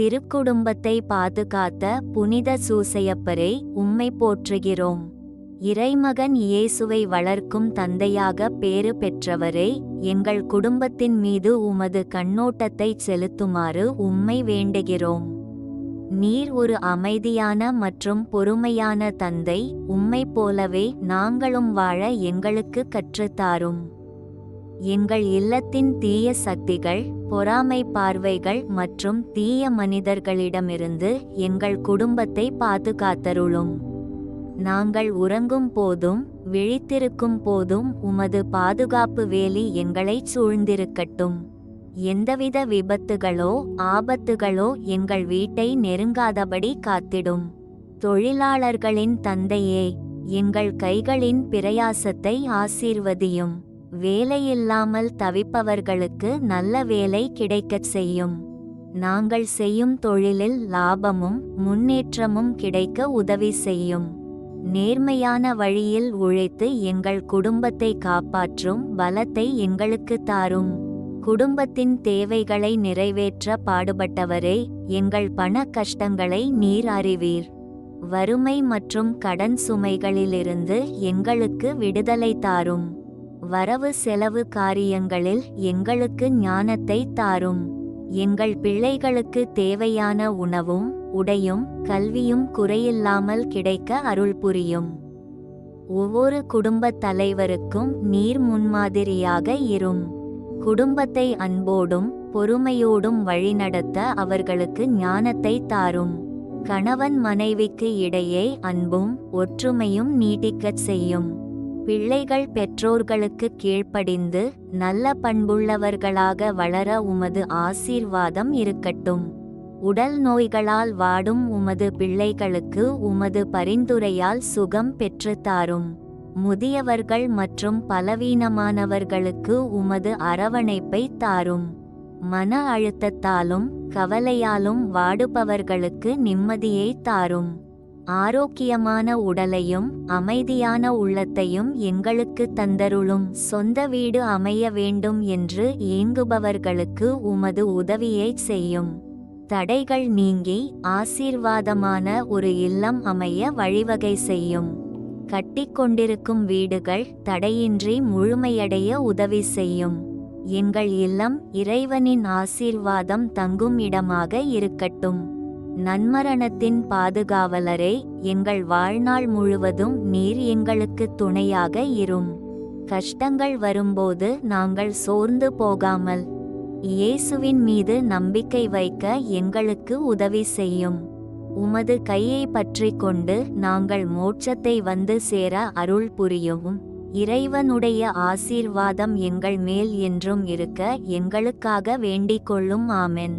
திருக்குடும்பத்தை பாதுகாத்த புனித சூசையப்பரை உம்மை போற்றுகிறோம். இறைமகன் இயேசுவை வளர்க்கும் தந்தையாக பேறு பெற்றவரே எங்கள் குடும்பத்தின் மீது உமது கண்ணோட்டத்தை செலுத்துமாறு உம்மை வேண்டுகிறோம். நீர் ஒரு அமைதியான மற்றும் பொறுமையான தந்தை உம்மை போலவே நாங்களும் வாழ எங்களுக்கு கற்றுத்தாரும். எங்கள் இல்லத்தின் தீய சக்திகள் பொறாமை பார்வைகள் மற்றும் தீய மனிதர்களிடமிருந்து எங்கள் குடும்பத்தை பாதுகாத்தருளும். நாங்கள் உறங்கும் போதும் விழித்திருக்கும் போதும் உமது பாதுகாப்பு வேலி எங்களைச் சூழ்ந்திருக்கட்டும். எந்தவித விபத்துகளோ ஆபத்துகளோ எங்கள் வீட்டை நெருங்காதபடி காத்திடும். தொழிலாளர்களின் தந்தையே எங்கள் கைகளின் பிரயாசத்தை ஆசீர்வதியும். வேலையில்லாமல் தவிப்பவர்களுக்கு நல்ல வேலை கிடைக்கச் செய்யும். நாங்கள் செய்யும் தொழிலில் லாபமும் முன்னேற்றமும் கிடைக்க உதவி செய்யும். நேர்மையான வழியில் உழைத்து எங்கள் குடும்பத்தை காப்பாற்றும் பலத்தை எங்களுக்கு தாரும். குடும்பத்தின் தேவைகளை நிறைவேற்ற பாடுபட்டவரே எங்கள் பண கஷ்டங்களை நீர் அறிவீர். வறுமை மற்றும் கடன் சுமைகளிலிருந்து எங்களுக்கு விடுதலை தாரும். வரவு செலவு காரியங்களில் எங்களுக்கு ஞானத்தை தாரும். எங்கள் பிள்ளைகளுக்கு தேவையான உணவும் உடையும் கல்வியும் குறையில்லாமல் கிடைக்க அருள் புரியும். ஒவ்வொரு குடும்பத் தலைவருக்கும் நீர் முன்மாதிரியாக இரும். குடும்பத்தை அன்போடும் பொறுமையோடும் வழிநடத்த அவர்களுக்கு ஞானத்தை தாரும். கணவன் மனைவிக்கு இடையே அன்பும் ஒற்றுமையும் நீட்டிக்கச் செய்யும். பிள்ளைகள் பெற்றோர்களுக்கு கீழ்ப்படிந்து நல்ல பண்புள்ளவர்களாக வளர உமது ஆசீர்வாதம் இருக்கட்டும். உடல் நோய்களால் வாடும் உமது பிள்ளைகளுக்கு உமது பரிந்துரையால் சுகம் பெற்றுத் தாரும். முதியவர்கள் மற்றும் பலவீனமானவர்களுக்கு உமது அரவணைப்பை தாரும். மன அழுத்தத்தாலும் கவலையாலும் வாடுபவர்களுக்கு நிம்மதியை தாரும். ஆரோக்கியமான உடலையும் அமைதியான உள்ளத்தையும் எங்களுக்கு தந்தருளும். சொந்த வீடு அமைய வேண்டும் என்று ஏங்குபவர்களுக்கு உமது உதவியை செய்யும். தடைகள் நீங்கி ஆசீர்வாதமான ஒரு இல்லம் அமைய வழிவகை செய்யும். கட்டிக்கொண்டிருக்கும் வீடுகள் தடையின்றி முழுமையடைய உதவி செய்யும். எங்கள் இல்லம் இறைவனின் ஆசீர்வாதம் தங்கும் இடமாக இருக்கட்டும். நன்மரணத்தின் பாதுகாவலரே எங்கள் வாழ்நாள் முழுவதும் நீர் எங்களுக்கு துணையாக இரும். கஷ்டங்கள் வரும்போது நாங்கள் சோர்ந்து போகாமல் இயேசுவின் மீது நம்பிக்கை வைக்க எங்களுக்கு உதவி செய்யும். உமது கையை பற்றி கொண்டு நாங்கள் மோட்சத்தை வந்து சேர அருள் புரியவும் இறைவனுடைய ஆசீர்வாதம் எங்கள் மேல் என்றும் இருக்க எங்களுக்காக வேண்டிக் கொள்ளும். ஆமென்.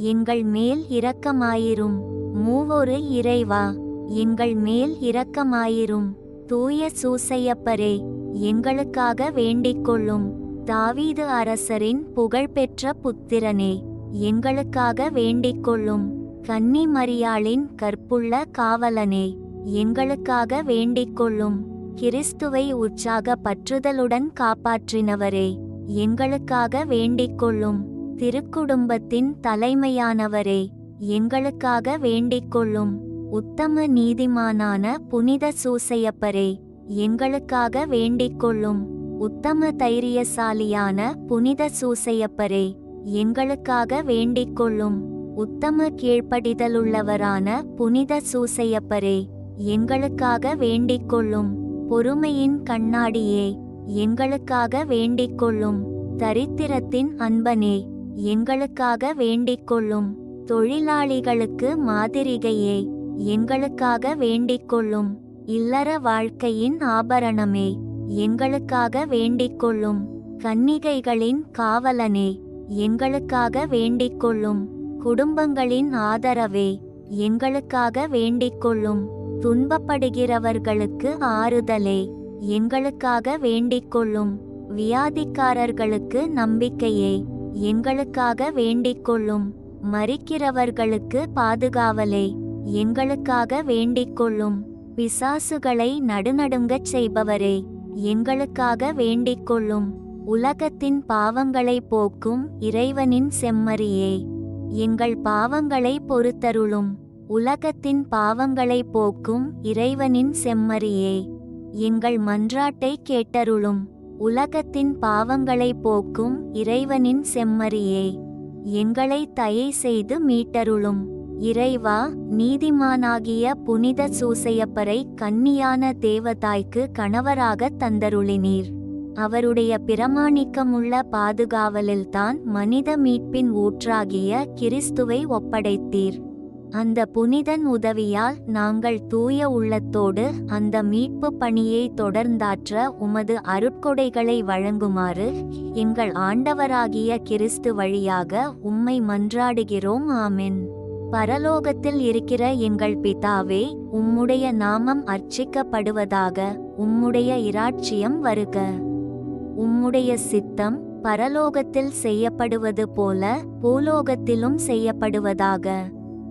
எங்கள் மேல் இரக்கமாயிரும். மூவொரு இறைவா எங்கள் மேல் இரக்கமாயிரும். தூய சூசையப்பரே எங்களுக்காக வேண்டிக்கொள்ளும். தாவீது அரசரின் புகழ்பெற்ற புத்திரனே எங்களுக்காக வேண்டிக்கொள்ளும். கன்னி மரியாளின் கற்புள்ள காவலனே எங்களுக்காக வேண்டிக்கொள்ளும். கிறிஸ்துவை உற்சாக பற்றுதலுடன் காப்பாற்றினவரே எங்களுக்காக வேண்டிக்கொள்ளும். திருக்குடும்பத்தின் தலைமையானவரே எங்களுக்காக வேண்டிக்கொள்ளும் உத்தம நீதிமானான புனித சூசையப்பரே எங்களுக்காக வேண்டிக்கொள்ளும் உத்தம தைரியசாலியான புனித சூசையப்பரே எங்களுக்காக வேண்டிக்கொள்ளும் உத்தம கீழ்ப்படிதலுள்ளவரான புனித சூசையப்பரே எங்களுக்காக வேண்டிக்கொள்ளும் பொறுமையின் கண்ணாடியே எங்களுக்காக வேண்டிக்கொள்ளும் தரித்திரத்தின் அன்பனே. எங்களுக்காக வேண்டிக்கொள்ளும் தொழிலாளிகளுக்கு மாதிரிகையே எங்களுக்காக வேண்டிக்கொள்ளும் இல்லற வாழ்க்கையின் ஆபரணமே எங்களுக்காக வேண்டிக்கொள்ளும் கன்னிகைகளின் காவலனே எங்களுக்காக வேண்டிக்கொள்ளும் குடும்பங்களின் ஆதரவே எங்களுக்காக வேண்டிக்கொள்ளும் துன்பப்படுகிறவர்களுக்கு ஆறுதலே எங்களுக்காக வேண்டிக்கொள்ளும் வியாதிக்காரர்களுக்கு நம்பிக்கையே. எங்களுக்காக வேண்டிக்கொள்ளும். மறிக்கிறவர்களுக்கு பாதுகாவலே. எங்களுக்காக வேண்டிக்கொள்ளும். பிசாசுகளை நடுநடுங்கச் செய்பவரே. எங்களுக்காக வேண்டிக்கொள்ளும். உலகத்தின் பாவங்களை போக்கும் இறைவனின் செம்மறியே. எங்கள் பாவங்களை பொறுத்தருளும். உலகத்தின் பாவங்களை போக்கும் இறைவனின் செம்மறியே. எங்கள் மன்றாட்டை கேட்டருளும். உலகத்தின் பாவங்களை போக்கும் இறைவனின் செம்மறியே. எங்களை தயை செய்து மீட்டருளும். இறைவா நீதிமானாகிய புனித சூசையப்பரை கன்னியான தேவதாய்க்கு கணவராகத் தந்தருளினீர். அவருடைய பிரமாணிக்கமுள்ள பாதுகாவலில்தான் மனித மீட்பின் ஊற்றாகிய கிறிஸ்துவை ஒப்படைத்தீர். அந்த புனிதன் உதவியால் நாங்கள் தூய உள்ளத்தோடு அந்த மீட்பு பணியை தொடர்ந்தாற்ற உமது அருட்கொடைகளை வழங்குமாறு எங்கள் ஆண்டவராகிய கிறிஸ்து வழியாக உம்மை மன்றாடுகிறோம் ஆமென். பரலோகத்தில் இருக்கிற எங்கள் பிதாவே உம்முடைய நாமம் அர்ச்சிக்கப்படுவதாக உம்முடைய இராட்சியம் வருக. உம்முடைய சித்தம் பரலோகத்தில் செய்யப்படுவது போல பூலோகத்திலும் செய்யப்படுவதாக.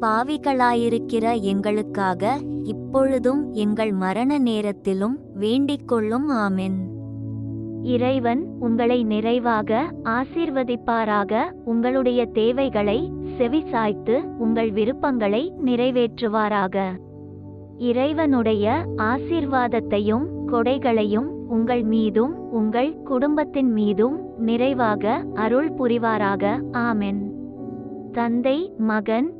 பாவிகளாயிருக்கிற எங்களுக்காக இப்பொழுதும் எங்கள் மரண நேரத்திலும் வேண்டிக்கொள்ளும் ஆமென். இறைவன் உங்களை நிறைவாக ஆசீர்வதிப்பாராக. உங்களுடைய தேவைகளை செவிசாய்த்து உங்கள் விருப்பங்களை நிறைவேற்றுவாராக. இறைவனுடைய ஆசீர்வாதத்தையும் கொடைகளையும் உங்கள் மீதும் உங்கள் குடும்பத்தின் மீதும் நிறைவாக அருள் புரிவாராக. ஆமென். தந்தை மகன்